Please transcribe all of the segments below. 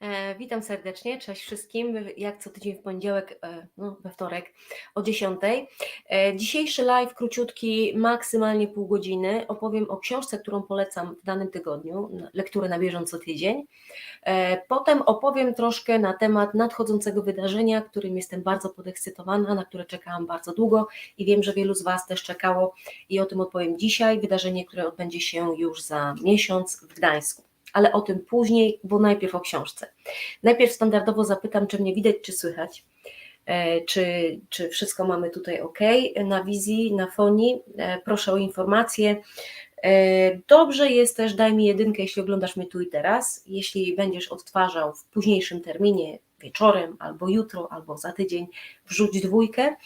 E, witam serdecznie, cześć wszystkim. Jak co tydzień w poniedziałek, e, no we wtorek o 10. E, dzisiejszy live króciutki, maksymalnie pół godziny. Opowiem o książce, którą polecam w danym tygodniu, lekturę na bieżąco tydzień. Potem opowiem troszkę na temat nadchodzącego wydarzenia, którym jestem bardzo podekscytowana, na które czekałam bardzo długo i wiem, że wielu z Was też czekało i o tym opowiem dzisiaj. Wydarzenie, które odbędzie się już za miesiąc w Gdańsku ale o tym później, bo najpierw o książce. Najpierw standardowo zapytam, czy mnie widać, czy słychać. E, czy, czy wszystko mamy tutaj ok na wizji, na fonii? E, proszę o informację. E, dobrze jest też, daj mi jedynkę, jeśli oglądasz mnie tu i teraz. Jeśli będziesz odtwarzał w późniejszym terminie, wieczorem, albo jutro, albo za tydzień, wrzuć dwójkę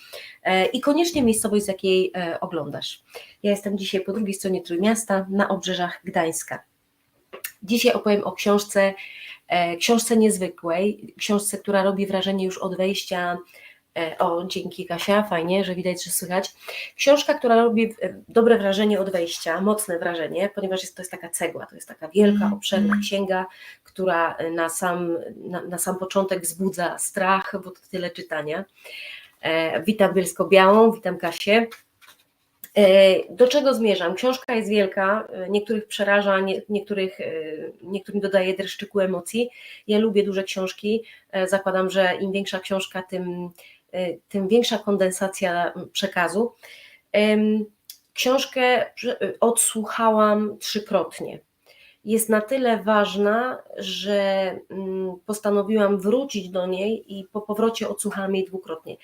i koniecznie miejscowość, z jakiej oglądasz. Ja jestem dzisiaj po drugiej stronie Trójmiasta, na obrzeżach Gdańska. Dzisiaj opowiem o książce, e, książce niezwykłej, książce, która robi wrażenie już od wejścia. E, o, dzięki Kasia, fajnie, że widać, że słychać. Książka, która robi e, dobre wrażenie od wejścia, mocne wrażenie, ponieważ jest, to jest taka cegła, to jest taka wielka, mhm. obszerna księga, która na sam, na, na sam początek wzbudza strach, bo to tyle czytania. Witam Bielsko-Białą, witam Kasię. E, do czego zmierzam? Książka jest wielka, e, niektórych przeraża, niektórych, e, niektórym dodaje dreszczyku emocji. Ja lubię duże książki. Zakładam, że im większa książka, tym, tym większa kondensacja przekazu. Książkę odsłuchałam trzykrotnie. Jest na tyle ważna, że mm, postanowiłam wrócić do niej i po powrocie odsłuchałam jej dwukrotnie.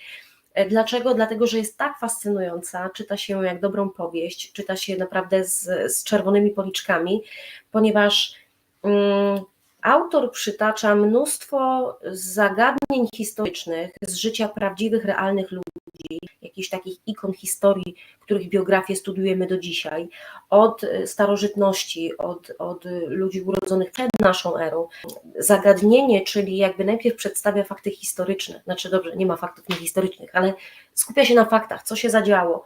E, dlaczego? Dlatego, że jest tak fascynująca, czyta się jak dobrą powieść, czyta się naprawdę z, z czerwonymi policzkami, ponieważ um, autor przytacza mnóstwo zagadnień historycznych z życia prawdziwych, realnych ludzi, jakichś takich ikon historii, których biografię studiujemy do dzisiaj, od starożytności, od, od ludzi urodzonych przed naszą erą. Zagadnienie, czyli jakby najpierw przedstawia fakty historyczne, znaczy dobrze, nie ma faktów niehistorycznych, ale skupia się na faktach, co się zadziało,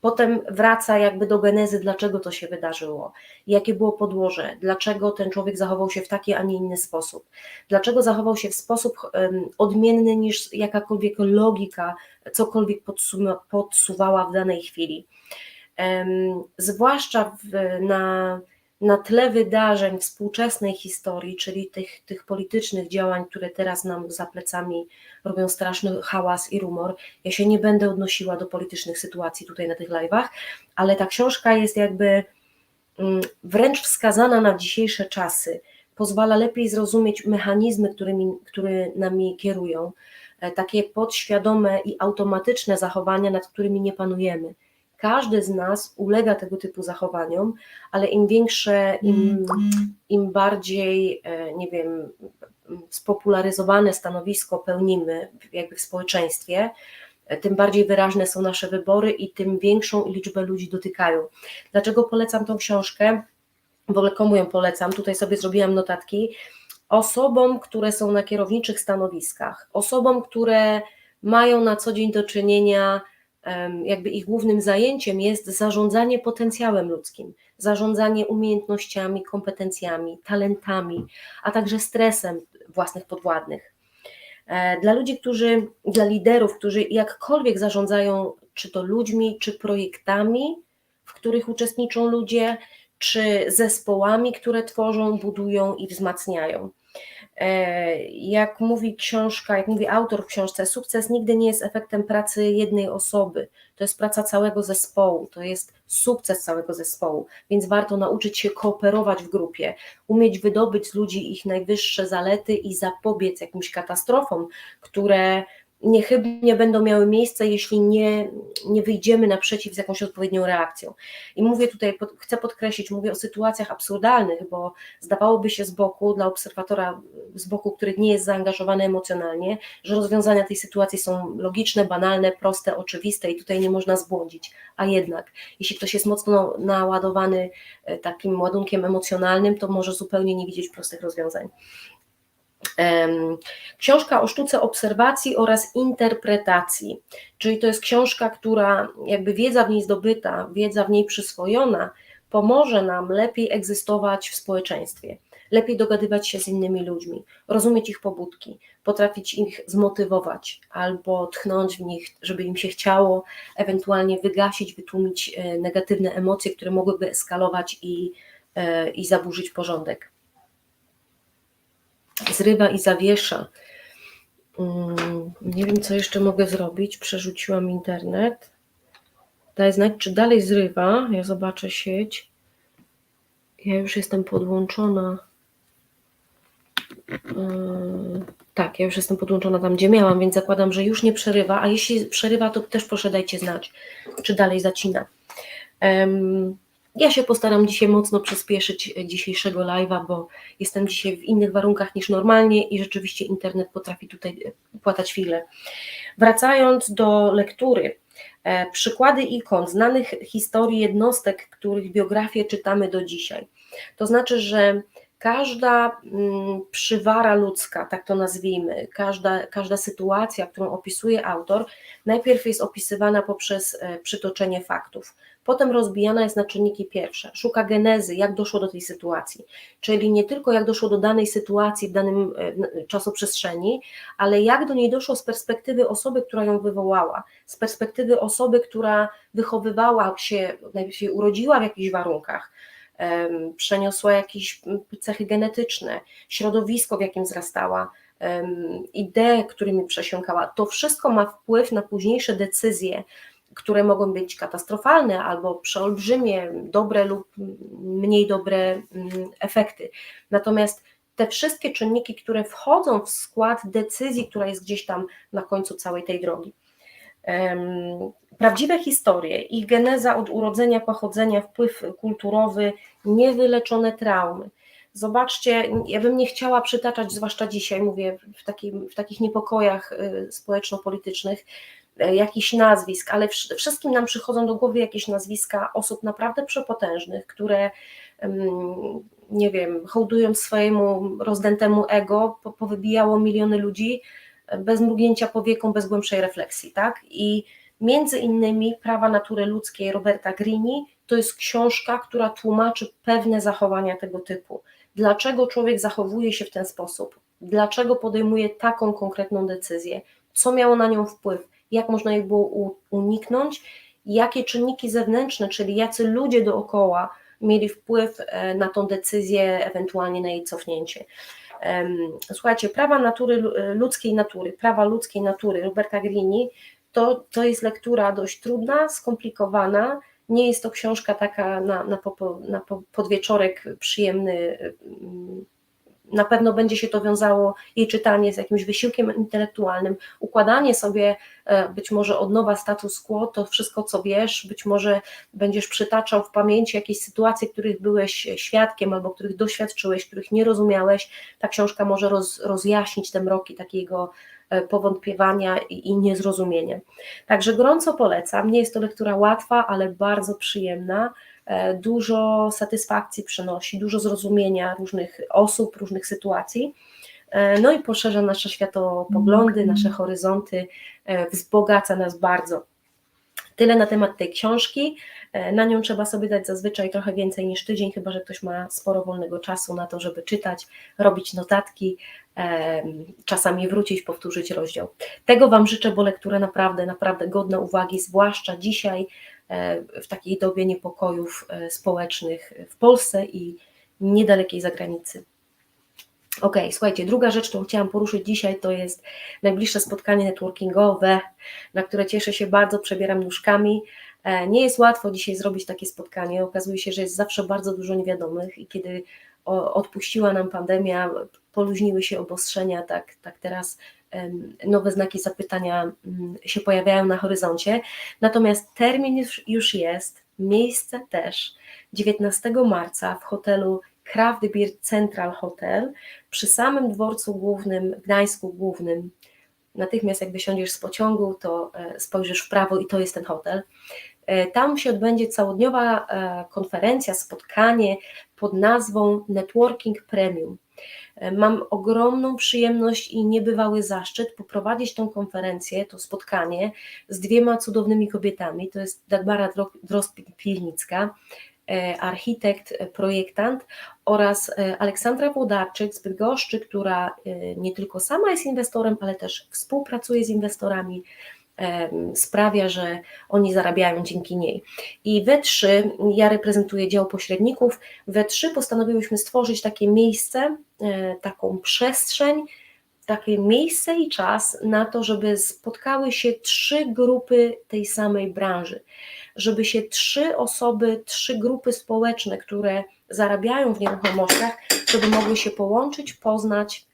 Potem wraca jakby do genezy, dlaczego to się wydarzyło, jakie było podłoże, dlaczego ten człowiek zachował się w taki, a nie inny sposób, dlaczego zachował się w sposób odmienny niż jakakolwiek logika, cokolwiek podsuwała w danej chwili. Zwłaszcza w, na na tle wydarzeń współczesnej historii, czyli tych, tych politycznych działań, które teraz nam za plecami robią straszny hałas i rumor. Ja się nie będę odnosiła do politycznych sytuacji tutaj na tych live'ach, ale ta książka jest jakby mm, wręcz wskazana na dzisiejsze czasy. Pozwala lepiej zrozumieć mechanizmy, którymi, które nami kierują, e, takie podświadome i automatyczne zachowania, nad którymi nie panujemy każdy z nas ulega tego typu zachowaniom, ale im większe, im, im bardziej, e, nie wiem, spopularyzowane stanowisko pełnimy jakby w społeczeństwie, e, tym bardziej wyraźne są nasze wybory i tym większą liczbę ludzi dotykają. Dlaczego polecam tą książkę? W ogóle komu ją polecam? Tutaj sobie zrobiłam notatki. Osobom, które są na kierowniczych stanowiskach, osobom, które mają na co dzień do czynienia jakby ich głównym zajęciem jest zarządzanie potencjałem ludzkim, zarządzanie umiejętnościami, kompetencjami, talentami, a także stresem własnych podwładnych. E, dla ludzi, którzy, dla liderów, którzy jakkolwiek zarządzają, czy to ludźmi, czy projektami, w których uczestniczą ludzie, czy zespołami, które tworzą, budują i wzmacniają. E, jak mówi książka, jak mówi autor w książce, sukces nigdy nie jest efektem pracy jednej osoby. To jest praca całego zespołu, to jest sukces całego zespołu, więc warto nauczyć się kooperować w grupie, umieć wydobyć z ludzi ich najwyższe zalety i zapobiec jakimś katastrofom, które niechybnie będą miały miejsce, jeśli nie, nie wyjdziemy naprzeciw z jakąś odpowiednią reakcją. I mówię tutaj, pod, chcę podkreślić, mówię o sytuacjach absurdalnych, bo zdawałoby się z boku, dla obserwatora z boku, który nie jest zaangażowany emocjonalnie, że rozwiązania tej sytuacji są logiczne, banalne, proste, oczywiste i tutaj nie można zbłądzić. A jednak, jeśli ktoś jest mocno naładowany e, takim ładunkiem emocjonalnym, to może zupełnie nie widzieć prostych rozwiązań. Książka o sztuce obserwacji oraz interpretacji, czyli to jest książka, która jakby wiedza w niej zdobyta, wiedza w niej przyswojona, pomoże nam lepiej egzystować w społeczeństwie, lepiej dogadywać się z innymi ludźmi, rozumieć ich pobudki, potrafić ich zmotywować albo tchnąć w nich, żeby im się chciało, ewentualnie wygasić, wytłumić e, negatywne emocje, które mogłyby eskalować i, e, i zaburzyć porządek. Zrywa i zawiesza. Mm, nie wiem, co jeszcze mogę zrobić. Przerzuciłam internet. Daj znać, czy dalej zrywa. Ja zobaczę sieć. Ja już jestem podłączona. Yy, tak, ja już jestem podłączona tam, gdzie miałam, więc zakładam, że już nie przerywa. A jeśli przerywa, to też proszę dajcie znać, czy dalej zacina. Ja się postaram dzisiaj mocno przyspieszyć dzisiejszego live'a, bo jestem dzisiaj w innych warunkach niż normalnie i rzeczywiście internet potrafi tutaj płatać chwilę. Wracając do lektury, e, przykłady ikon, znanych historii jednostek, których biografię czytamy do dzisiaj. To znaczy, że każda mm, przywara ludzka, tak to nazwijmy, każda, każda sytuacja, którą opisuje autor, najpierw jest opisywana poprzez e, przytoczenie faktów. Potem rozbijana jest na czynniki pierwsze. Szuka genezy, jak doszło do tej sytuacji. Czyli nie tylko jak doszło do danej sytuacji w danym e, czasoprzestrzeni, ale jak do niej doszło z perspektywy osoby, która ją wywołała, z perspektywy osoby, która wychowywała się, najpierw się urodziła w jakichś warunkach, przeniosła jakieś cechy genetyczne, środowisko, w jakim wzrastała, idee, którymi przesiąkała. To wszystko ma wpływ na późniejsze decyzje, które mogą być katastrofalne albo przeolbrzymie, dobre lub mniej dobre efekty. Natomiast te wszystkie czynniki, które wchodzą w skład decyzji, która jest gdzieś tam na końcu całej tej drogi. Prawdziwe historie, ich geneza od urodzenia, pochodzenia, wpływ kulturowy, niewyleczone traumy. Zobaczcie, ja bym nie chciała przytaczać, zwłaszcza dzisiaj, mówię w, takim, w takich niepokojach y, społeczno-politycznych, jakichś nazwisk, ale wszystkim nam przychodzą do głowy jakieś nazwiska osób naprawdę przepotężnych, które nie wiem, hołdują swojemu rozdętemu ego, powybijało miliony ludzi bez mrugnięcia powieką, bez głębszej refleksji, tak? I między innymi Prawa natury ludzkiej Roberta Grini to jest książka, która tłumaczy pewne zachowania tego typu. Dlaczego człowiek zachowuje się w ten sposób? Dlaczego podejmuje taką konkretną decyzję? Co miało na nią wpływ? Jak można jej było uniknąć? Jakie czynniki zewnętrzne, czyli jacy ludzie dookoła mieli wpływ e, na tą decyzję, ewentualnie na jej cofnięcie? Słuchajcie, prawa natury, ludzkiej natury, prawa ludzkiej natury Roberta Grini to, to jest lektura dość trudna, skomplikowana. Nie jest to książka taka na, na, na podwieczorek przyjemny. Na pewno będzie się to wiązało jej czytanie z jakimś wysiłkiem intelektualnym, układanie sobie e, być może od nowa status quo, to wszystko co wiesz, być może będziesz przytaczał w pamięci jakieś sytuacje, których byłeś świadkiem albo których doświadczyłeś, których nie rozumiałeś. Ta książka może roz, rozjaśnić te mroki takiego E, powątpiewania i niezrozumienia. Także gorąco polecam. Nie jest to lektura łatwa, ale bardzo przyjemna. E, dużo satysfakcji przynosi, dużo zrozumienia różnych osób, różnych sytuacji. E, no i poszerza nasze światopoglądy, nasze horyzonty, wzbogaca nas bardzo. Tyle na temat tej książki. Na nią trzeba sobie dać zazwyczaj trochę więcej niż tydzień, chyba że ktoś ma sporo wolnego czasu na to, żeby czytać, robić notatki, czasami wrócić, powtórzyć rozdział. Tego Wam życzę, bo lektura naprawdę, naprawdę godna uwagi, zwłaszcza dzisiaj e, w takiej dobie niepokojów e, społecznych w Polsce i niedalekiej zagranicy. Ok, słuchajcie, druga rzecz, którą chciałam poruszyć dzisiaj, to jest najbliższe spotkanie networkingowe, na które cieszę się bardzo, przebieram nóżkami. E, nie jest łatwo dzisiaj zrobić takie spotkanie. Okazuje się, że jest zawsze bardzo dużo niewiadomych i kiedy odpuściła nam pandemia, poluźniły się obostrzenia, tak, tak teraz nowe znaki zapytania mm, się pojawiają na horyzoncie. Natomiast termin już jest, miejsce też. 19 marca w hotelu Kraft Beer Central Hotel przy samym dworcu głównym, Gdańsku głównym. Natychmiast jak wysiądziesz z pociągu, to e, spojrzysz w prawo i to jest ten hotel. E, tam się odbędzie całodniowa e, konferencja, spotkanie pod nazwą Networking Premium. E, mam ogromną przyjemność i niebywały zaszczyt poprowadzić tą konferencję, to spotkanie z dwiema cudownymi kobietami. To jest Dagmara Drost-Pilnicka e, architekt, e, projektant oraz Aleksandra Włodarczyk z Bydgoszczy, która nie tylko sama jest inwestorem, ale też współpracuje z inwestorami, sprawia, że oni zarabiają dzięki niej. I we trzy, ja reprezentuję dział pośredników, we trzy postanowiłyśmy stworzyć takie miejsce, e, taką przestrzeń, takie miejsce i czas na to, żeby spotkały się trzy grupy tej samej branży, żeby się trzy osoby, trzy grupy społeczne, które zarabiają w nieruchomościach, żeby mogły się połączyć, poznać,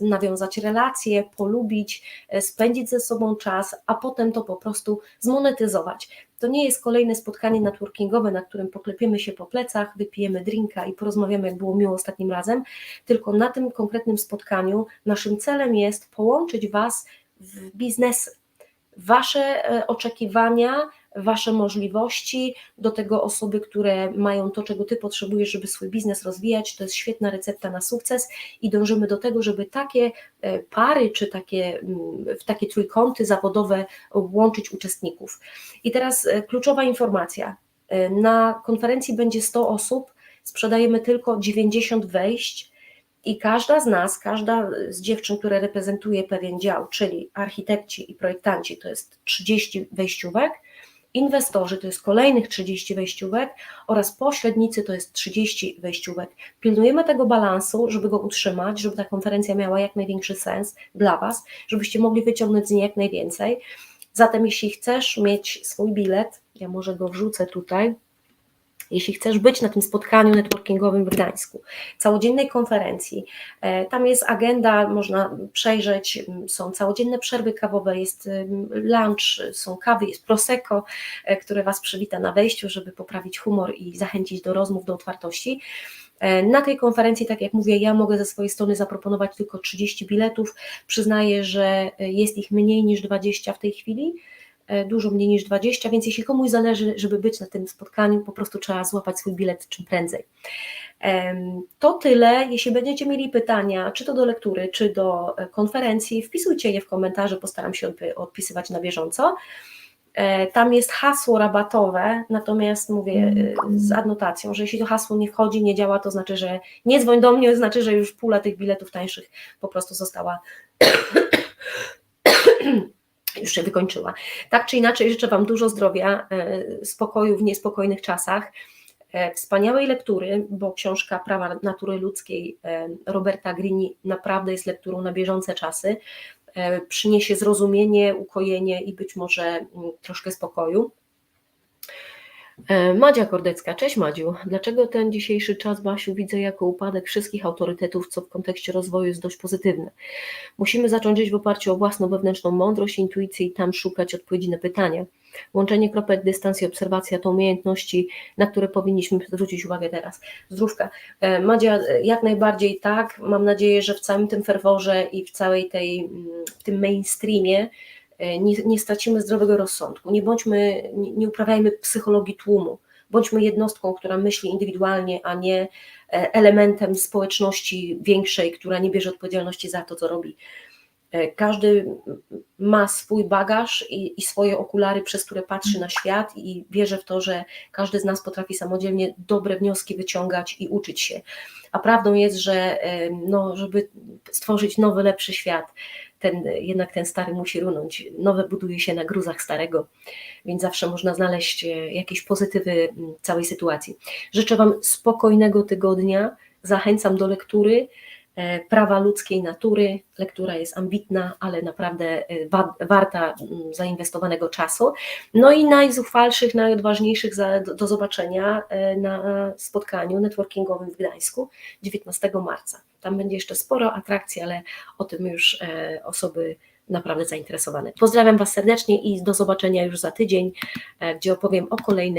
nawiązać relacje, polubić, e, spędzić ze sobą czas, a potem to po prostu zmonetyzować. To nie jest kolejne spotkanie networkingowe, na którym poklepiemy się po plecach, wypijemy drinka i porozmawiamy, jak było miło ostatnim razem, tylko na tym konkretnym spotkaniu naszym celem jest połączyć Was w biznesy, Wasze e, oczekiwania, Wasze możliwości, do tego osoby, które mają to, czego Ty potrzebujesz, żeby swój biznes rozwijać. To jest świetna recepta na sukces i dążymy do tego, żeby takie e, pary czy takie, mm, w takie trójkąty zawodowe łączyć uczestników. I teraz e, kluczowa informacja. E, Na konferencji będzie 100 osób, sprzedajemy tylko 90 wejść. I każda z nas, każda z dziewczyn, które reprezentuje pewien dział, czyli architekci i projektanci, to jest 30 wejściówek, inwestorzy to jest kolejnych 30 wejściówek oraz pośrednicy to jest 30 wejściówek. Pilnujemy tego balansu, żeby go utrzymać, żeby ta konferencja miała jak największy sens dla Was, żebyście mogli wyciągnąć z niej jak najwięcej. Zatem, jeśli chcesz mieć swój bilet, ja może go wrzucę tutaj. Jeśli chcesz być na tym spotkaniu networkingowym w Gdańsku, całodziennej konferencji, e, tam jest agenda, można przejrzeć, są całodzienne przerwy kawowe, jest lunch, są kawy, jest prosecco, e, które Was przywita na wejściu, żeby poprawić humor i zachęcić do rozmów, do otwartości. E, Na tej konferencji, tak jak mówię, ja mogę ze swojej strony zaproponować tylko 30 biletów. Przyznaję, że jest ich mniej niż 20 w tej chwili, dużo mniej niż 20, więc jeśli komuś zależy, żeby być na tym spotkaniu, po prostu trzeba złapać swój bilet czym prędzej. To tyle. Jeśli będziecie mieli pytania, czy to do lektury, czy do e, konferencji, wpisujcie je w komentarze, postaram się odpisywać na bieżąco. E, Tam jest hasło rabatowe, natomiast mówię e, z adnotacją, że jeśli to hasło nie wchodzi, nie działa, to znaczy, że nie dzwoń do mnie, znaczy, że już pula tych biletów tańszych po prostu została już się wykończyła. Tak czy inaczej, życzę Wam dużo zdrowia, e, spokoju w niespokojnych czasach, e, wspaniałej lektury, bo książka Prawa natury ludzkiej e, Roberta Grini naprawdę jest lekturą na bieżące czasy. Przyniesie zrozumienie, ukojenie i być może mm, troszkę spokoju. E, Madzia Kordecka, cześć Madziu. Dlaczego ten dzisiejszy czas, Basiu, widzę jako upadek wszystkich autorytetów, co w kontekście rozwoju jest dość pozytywne? Musimy zacząć żyć w oparciu o własną wewnętrzną mądrość, intuicję i tam szukać odpowiedzi na pytania. Łączenie kropek, dystans i obserwacja to umiejętności, na które powinniśmy zwrócić uwagę teraz. Zdrówka. E, Madzia, e, jak najbardziej tak. Mam nadzieję, że w całym tym ferworze i w całej tej, mm, w tym mainstreamie nie, nie stracimy zdrowego rozsądku. Nie bądźmy, nie, nie uprawiajmy psychologii tłumu. Bądźmy jednostką, która myśli indywidualnie, a nie e, elementem społeczności większej, która nie bierze odpowiedzialności za to, co robi. E, Każdy ma swój bagaż i, i swoje okulary, przez które patrzy na świat, i wierzę w to, że każdy z nas potrafi samodzielnie dobre wnioski wyciągać i uczyć się. A prawdą jest, że e, no, żeby stworzyć nowy, lepszy świat, ten, jednak ten stary musi runąć. Nowe buduje się na gruzach starego, więc zawsze można znaleźć e, jakieś pozytywy m, całej sytuacji. Życzę Wam spokojnego tygodnia. Zachęcam do lektury prawa ludzkiej natury. Lektura jest ambitna, ale naprawdę e, wa- warta zainwestowanego czasu. No i najzuchwalszych, najodważniejszych za, do, zobaczenia e, na spotkaniu networkingowym w Gdańsku 19 marca. Tam będzie jeszcze sporo atrakcji, ale o tym już e, osoby naprawdę zainteresowane. Pozdrawiam Was serdecznie i do zobaczenia już za tydzień, e, gdzie opowiem o kolejnej